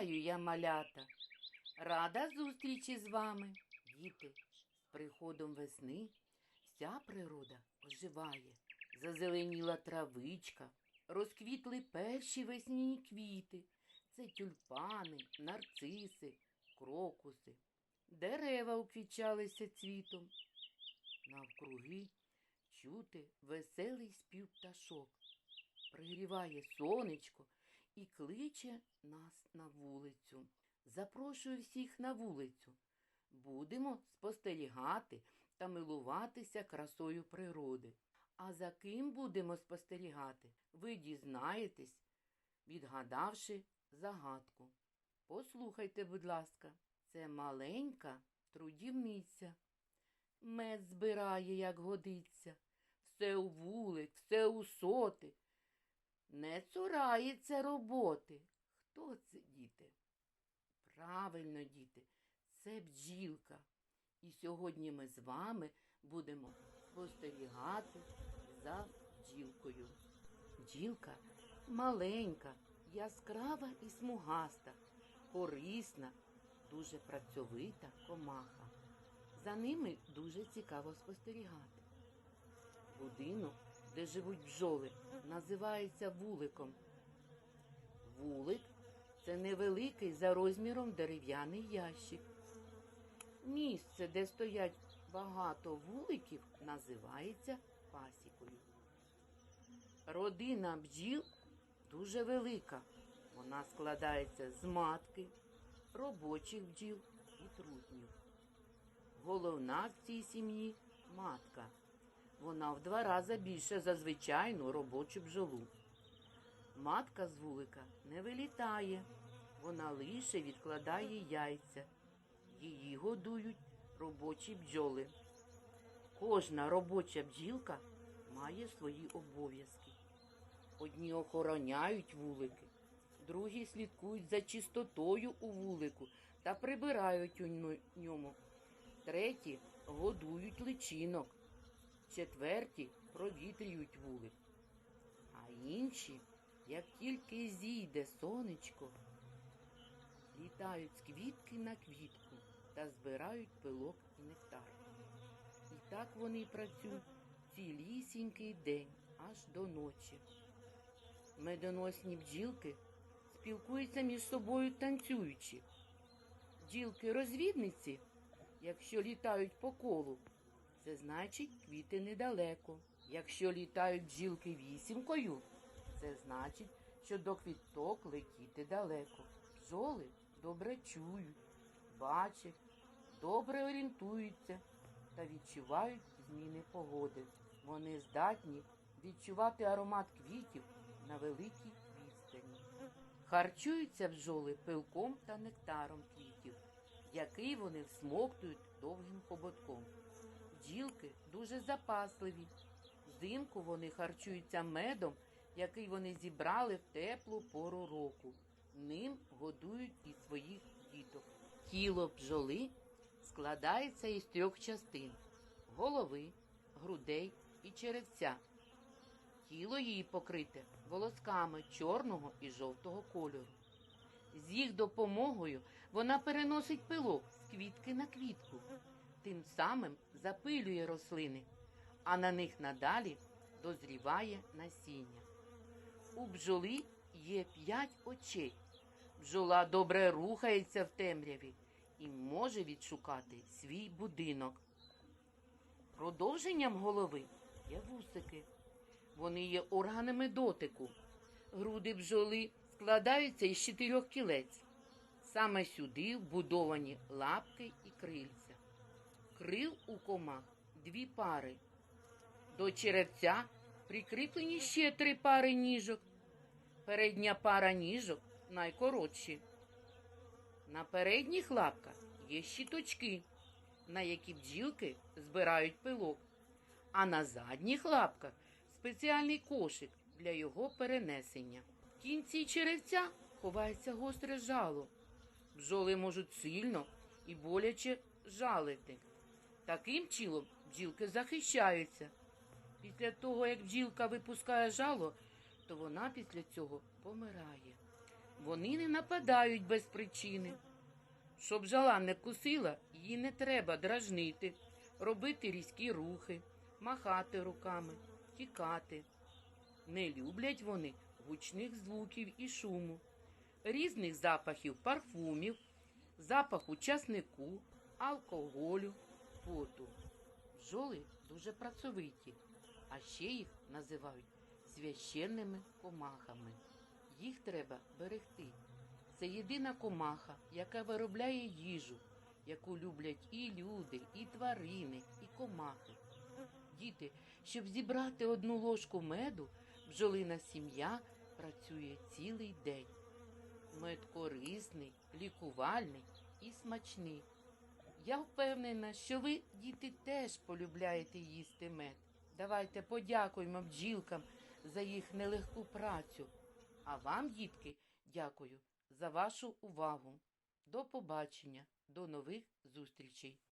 Вітаю я, малята. Рада зустрічі з вами. Діти, з приходом весни вся природа оживає. Зазеленіла травичка, розквітли перші весняні квіти. Це тюльпани, нарциси, крокуси. Дерева уквічалися цвітом. Навкруги чути веселий спів пташок. Пригріває сонечко і кличе нас на вулицю. Запрошую всіх на вулицю. Будемо спостерігати та милуватися красою природи. А за ким будемо спостерігати, ви дізнаєтесь, відгадавши загадку. Послухайте, будь ласка, це маленька трудівниця. Мед збирає, як годиться, все у вулик, все у соти. Не цурається роботи. Хто це, діти? Правильно, діти, це бджілка. І сьогодні ми з вами будемо спостерігати за бджілкою. Бджілка маленька, яскрава і смугаста, корисна, дуже працьовита комаха. За ними дуже цікаво спостерігати. Будинок, де живуть бджоли, називається вуликом. Вулик це невеликий за розміром дерев'яний ящик. Місце, де стоять багато вуликів, називається пасікою. Родина бджіл дуже велика. Вона складається з матки, робочих бджіл і трутнів. Головна в цій сім'ї матка. Вона в два рази більше за звичайну робочу бджолу. Матка з вулика не вилітає, вона лише відкладає яйця. Її годують робочі бджоли. Кожна робоча бджілка має свої обов'язки. Одні охороняють вулики, другі слідкують за чистотою у вулику та прибирають у ньому. Треті годують личинок, четверті провітрюють вулик. А інші, як тільки зійде сонечко, літають з квітки на квітку та збирають пилок і нектар. І так вони працюють цілісінький день аж до ночі. Медоносні бджілки спілкуються між собою танцюючи. Бджілки-розвідниці, якщо літають по колу, це значить квіти недалеко. Якщо літають бджілки вісімкою, це значить, що до квіток летіти далеко. Бджоли добре чують, бачать, добре орієнтуються та відчувають зміни погоди. Вони здатні відчувати аромат квітів на великій відстані. Харчуються бджоли пилком та нектаром квітів, який вони всмоктують довгим хоботком. Бджілки дуже запасливі. Взимку вони харчуються медом, який вони зібрали в теплу пору року. Ним годують і своїх діток. Тіло бджоли складається із трьох частин голови, грудей і черевця. Тіло її покрите волосками чорного і жовтого кольору. З їх допомогою вона переносить пилок з квітки на квітку, тим самим запилює рослини, а на них надалі дозріває насіння. У бджоли є п'ять очей. Бджола добре рухається в темряві і може відшукати свій будинок. Продовженням голови є вусики. Вони є органами дотику. Груди бджоли складаються із чотирьох кілець. Саме сюди вбудовані лапки і крильця. Крил у комах дві пари. До черевця прикріплені ще три пари ніжок. Передня пара ніжок найкоротші. На передніх лапках є щіточки, на які бджілки збирають пилок, а на задніх лапках спеціальний кошик для його перенесення. В кінці черевця ховається гостре жало. Бджоли можуть сильно і боляче жалити. Таким чином бджілки захищаються. Після того, як бджілка випускає жало, то вона після цього помирає. Вони не нападають без причини. Щоб жала не кусила, її не треба дражнити, робити різкі рухи, махати руками, тікати. Не люблять вони гучних звуків і шуму, різних запахів парфумів, запаху часнику, алкоголю, поту. Бджоли дуже працьовиті, а ще їх називають священними комахами. Їх треба берегти. Це єдина комаха, яка виробляє їжу, яку люблять і люди, і тварини, і комахи. Діти, щоб зібрати одну ложку меду, бджолина сім'я працює цілий день. Мед корисний, лікувальний і смачний. Я впевнена, що ви, діти, теж полюбляєте їсти мед. Давайте подякуємо бджілкам за їх нелегку працю. А вам, дітки, дякую за вашу увагу. До побачення, до нових зустрічей.